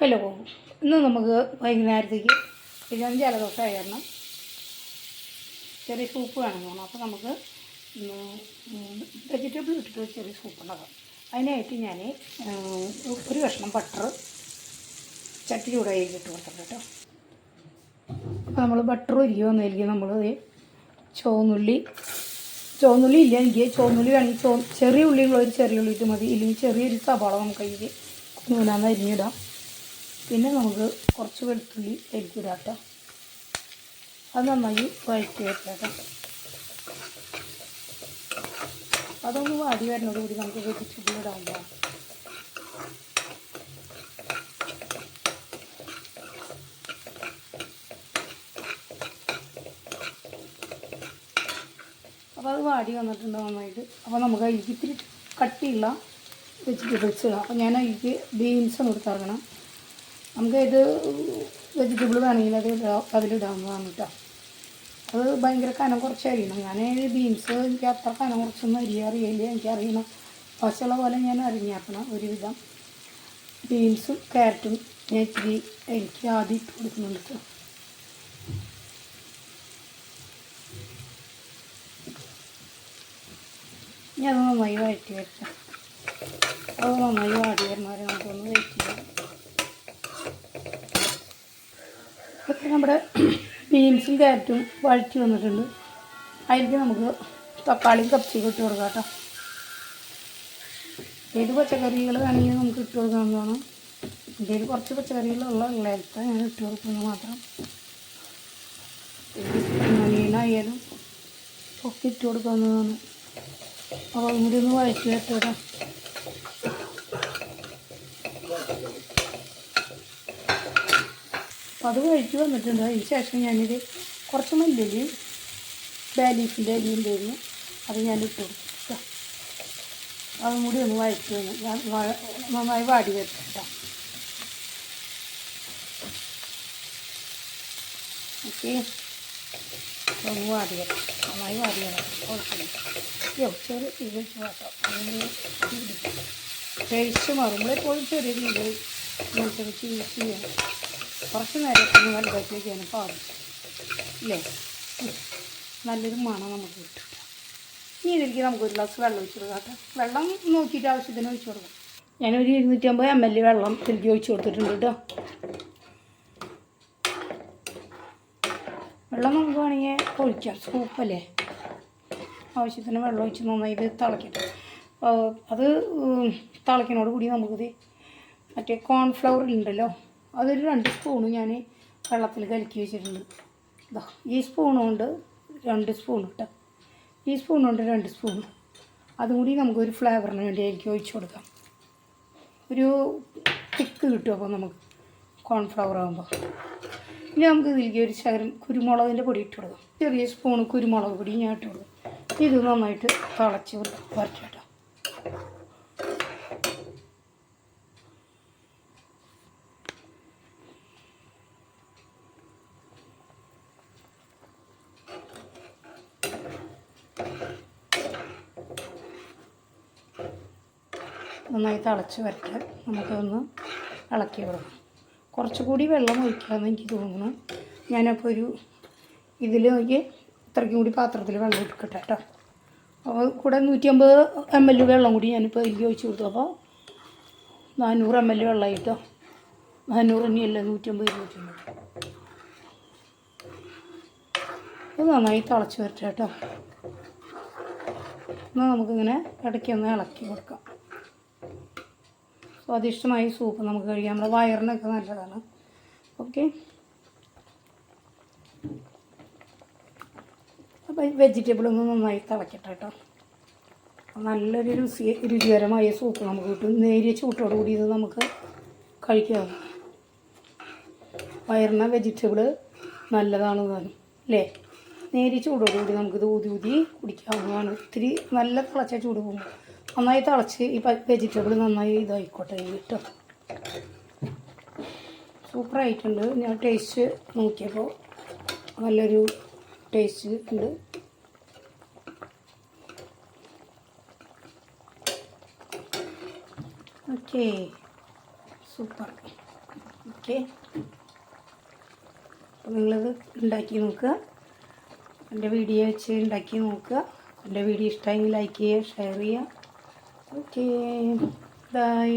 Hello ഇന്ന് നമുക്ക് വൈകുന്നേരത്തേക്ക് അഞ്ചാറ് ദിവസമായ കാരണം ചെറിയ സൂപ്പ് വേണമെന്ന് പറഞ്ഞു അപ്പോൾ നമുക്ക് വെജിറ്റബിൾ ഇട്ടിട്ട് ചെറിയ സൂപ്പ് ഉണ്ടാക്കാം. അതിനായിട്ട് ഞാൻ ഒരു കഷ്ണം ബട്ടർ ചട്ടി ചൂടായി ഇട്ട് കൊടുത്തിട്ടുണ്ട് കേട്ടോ. അപ്പോൾ നമ്മൾ ബട്ടർ ഇരിക്കുക വന്നിരിക്കും നമ്മൾ ചുവന്നുള്ളി ചുവന്നുള്ളി ഇല്ല എനിക്ക്. ചുവന്നുള്ളി വേണമെങ്കിൽ ചോ ചെറിയ ഉള്ളിയുള്ള ഒരു ചെറിയ ഉള്ളി ഇട്ട് മതി. ഇല്ലെങ്കിൽ ചെറിയൊരു സവാള നമുക്ക് അതിൽ നൂലാന്ന് അരിഞ്ഞിടാം. പിന്നെ നമുക്ക് കുറച്ച് വെളുത്തുള്ളി കേട്ടോ അത് നന്നായി വഴറ്റി വെക്കാം അതൊന്ന് വാടി വരുന്നതോടുകൂടി നമുക്ക് വെജിറ്റബിൾ ഇടാവുമ്പോൾ അപ്പോൾ അത് വാടി വന്നിട്ടുണ്ട് നന്നായിട്ട്. അപ്പോൾ നമുക്ക് അതിലേക്ക് ഇത്തിരി കട്ടിയുള്ള വെജിറ്റബിൾസ് അപ്പോൾ ഞാൻ അതിലേക്ക് ബീൻസ് ഒന്ന് എടുത്തിറങ്ങണം. നമുക്ക് ഇത് വെജിറ്റബിൾ വേണമെങ്കിൽ അത് അതിലിടാവുന്നതാണ് കേട്ടോ അത് ഭയങ്കര കനം കുറച്ച് അരിയണം ഞാൻ ബീൻസ് എനിക്ക് അത്ര കനം കുറച്ചൊന്നും അരി അറിയില്ല എനിക്ക് അറിയണം പശുള്ള പോലെ ഞാൻ അരിഞ്ഞാക്കണം ഒരുവിധം. ബീൻസും ക്യാരറ്റും ഞാൻ ഇച്ചിരി എനിക്ക് ആദ്യം ഇട്ട് കൊടുക്കുന്നുണ്ട് കേട്ടോ ഞാൻ നന്നായി വഴറ്റി വരട്ടെ. അത് നന്നായി വാടി വരുന്നവരെ നമുക്കൊന്ന് വെയിറ്റ് ചെയ്യാം. നമ്മുടെ ബീൻസും ക്യാരറ്റും വഴറ്റി വന്നിട്ടുണ്ട്. അതിലേക്ക് നമുക്ക് തക്കാളിയും കപ്സിയും ഇട്ട് കൊടുക്കാം കേട്ടോ. ഏത് പച്ചക്കറികൾ വേണമെങ്കിലും നമുക്ക് ഇട്ട് കൊടുക്കാവുന്നതാണ് ഇതിൽ കുറച്ച് പച്ചക്കറികളുള്ള ഉള്ളത്തെ ഞാൻ ഇട്ട് കൊടുക്കുന്നത് മാത്രം. മീനായാലും ഒക്കെ ഇട്ട് കൊടുക്കാവുന്നതാണ് അപ്പോൾ കൂടി ഒന്ന് വഴറ്റി വെട്ടോടാ അപ്പോൾ അത് കഴിച്ച് വന്നിട്ടുണ്ട്. അതിന് ശേഷം ഞാനിത് കുറച്ച് മല്ലിയും ബാലീഫിന്റെ അരിയും ഉണ്ടായിരുന്നു അത് ഞാൻ ഇട്ട് കേട്ടോ അതും കൂടി ഒന്ന് വഴറ്റി നന്നായി വാടി വരട്ടെ. ഓക്കെ. ഒന്ന് വാടി വരട്ടെ. നന്നായി വാടി വരാം കുഴപ്പമില്ല. യോ ചെറിയ തീ വെച്ച് കേട്ടോ ടേസ്റ്റ് മാറുമ്പോഴെപ്പോഴും ചെറിയ രീതിയിൽ അനുസരിച്ച് യൂസ് ചെയ്യണം. കുറച്ച് നേരം ഒന്ന് വലുതാക്കി വയ്ക്കാനും പാടും ഇല്ലേ. നല്ലൊരു മണം നമുക്ക് കിട്ടും. ഇനി ഇതിലേക്ക് നമുക്ക് ഒരു ഗ്ലാസ് വെള്ളം ഒഴിച്ച് കൊടുക്കാം വെള്ളം നോക്കിയിട്ട് ആവശ്യത്തിന് ഒഴിച്ച് കൊടുക്കാം. ഞാനൊരു ഇരുന്നൂറ്റമ്പത് എം എൽ വെള്ളം ഇതിലേക്ക് ഒഴിച്ച് കൊടുത്തിട്ടുണ്ട് കേട്ടോ. വെള്ളം നമുക്ക് വേണമെങ്കിൽ ഒഴിക്കാം. സൂപ്പല്ലേ ആവശ്യത്തിന് വെള്ളം ഒഴിച്ച് നന്നായി ഇത് തിളക്കട്ടെ. അത് തിളക്കണോട് കൂടി നമുക്കിത് മറ്റേ കോൺഫ്ലവർ ഉണ്ടല്ലോ അതൊരു രണ്ട് സ്പൂണ് ഞാൻ വെള്ളത്തിൽ കലക്കി വെച്ചിട്ടുണ്ട്. ഈ സ്പൂൺ കൊണ്ട് രണ്ട് സ്പൂൺ ഇട്ടാം. ഈ സ്പൂൺ കൊണ്ട് രണ്ട് സ്പൂൺ. അതും കൂടി നമുക്കൊരു ഫ്ലേവറിന് വേണ്ടി ഒഴിച്ചു കൊടുക്കാം. ഒരു തിക്ക് കിട്ടും അപ്പോൾ നമുക്ക് കോൺഫ്ലവർ ആകുമ്പോൾ ഇനി നമുക്ക് ഇതിലേക്ക് ഒരു ശകലം കുരുമുളകിന്റെ പൊടി ഇട്ട് കൊടുക്കാം. ചെറിയ സ്പൂൺ കുരുമുളക് പൊടി ഞാൻ ഇട്ട് കൊടുക്കും. ഇത് നന്നായിട്ട് തിളച്ച് വരട്ടോ നന്നായി തിളച്ച് വരട്ടെ. നമുക്കൊന്ന് ഇളക്കി കൊടുക്കാം. കുറച്ചുകൂടി വെള്ളം ഒഴിക്കാമെന്ന് എനിക്ക് തോന്നുന്നു. ഞാനപ്പോൾ ഒരു ഇതിൽ നോക്കി ഇത്രയ്ക്കും കൂടി പാത്രത്തിൽ വെള്ളം എടുക്കട്ടെ കേട്ടോ. അപ്പോൾ കൂടെ നൂറ്റി അമ്പത് എം എൽ വെള്ളം കൂടി ഞാനിപ്പോൾ ഇതിൽ ഒഴിച്ച് കൊടുത്തു. അപ്പോൾ നാനൂറ് എം എൽ വെള്ളമായിട്ടോ നാനൂറ് തന്നെയല്ല നൂറ്റമ്പത് ഇരുന്നൂറ്റമ്പത് ഇത് നന്നായി തിളച്ച് വരട്ടെ കേട്ടോ. എന്നാൽ നമുക്കിങ്ങനെ ഇടയ്ക്കൊന്ന് ഇളക്കി കൊടുക്കാം. സ്വാദിഷ്ടമായി സൂപ്പ് നമുക്ക് കഴിക്കാം. നമ്മുടെ വയറിനൊക്കെ നല്ലതാണ്. ഓക്കെ. അപ്പോൾ വെജിറ്റബിൾ ഒന്ന് നന്നായി തിളക്കട്ടെ കേട്ടോ. നല്ലൊരു രുചി രുചികരമായ സൂപ്പ് നമുക്ക് കിട്ടും. നേരിയ ചൂട്ടോട് കൂടി ഇത് നമുക്ക് കഴിക്കാം വയറിന വെജിറ്റബിൾ നല്ലതാണ് അല്ലേ നേരിയ ചൂടോട് കൂടി നമുക്കിത് ഊതി ഊതി കുടിക്കാവുന്നതാണ്. ഒത്തിരി നല്ല തിളച്ച ചൂട് പോകുമ്പോൾ നന്നായി തിളച്ച് ഈ വെജിറ്റബിൾ നന്നായി ഇതായിക്കോട്ടെ കേട്ടോ. സൂപ്പറായിട്ടുണ്ട് ഞാൻ ടേസ്റ്റ് നോക്കിയപ്പോൾ നല്ലൊരു ടേസ്റ്റ് ഉണ്ട്. ഓക്കെ സൂപ്പർ ഓക്കെ നിങ്ങളിത് ഉണ്ടാക്കി നോക്കുക. എന്റെ വീഡിയോ വെച്ച് ഉണ്ടാക്കി നോക്കുക. എന്റെ വീഡിയോ ഇഷ്ടമെങ്കിൽ ലൈക്ക് ചെയ്യുക ഷെയർ ചെയ്യുക. Okay bye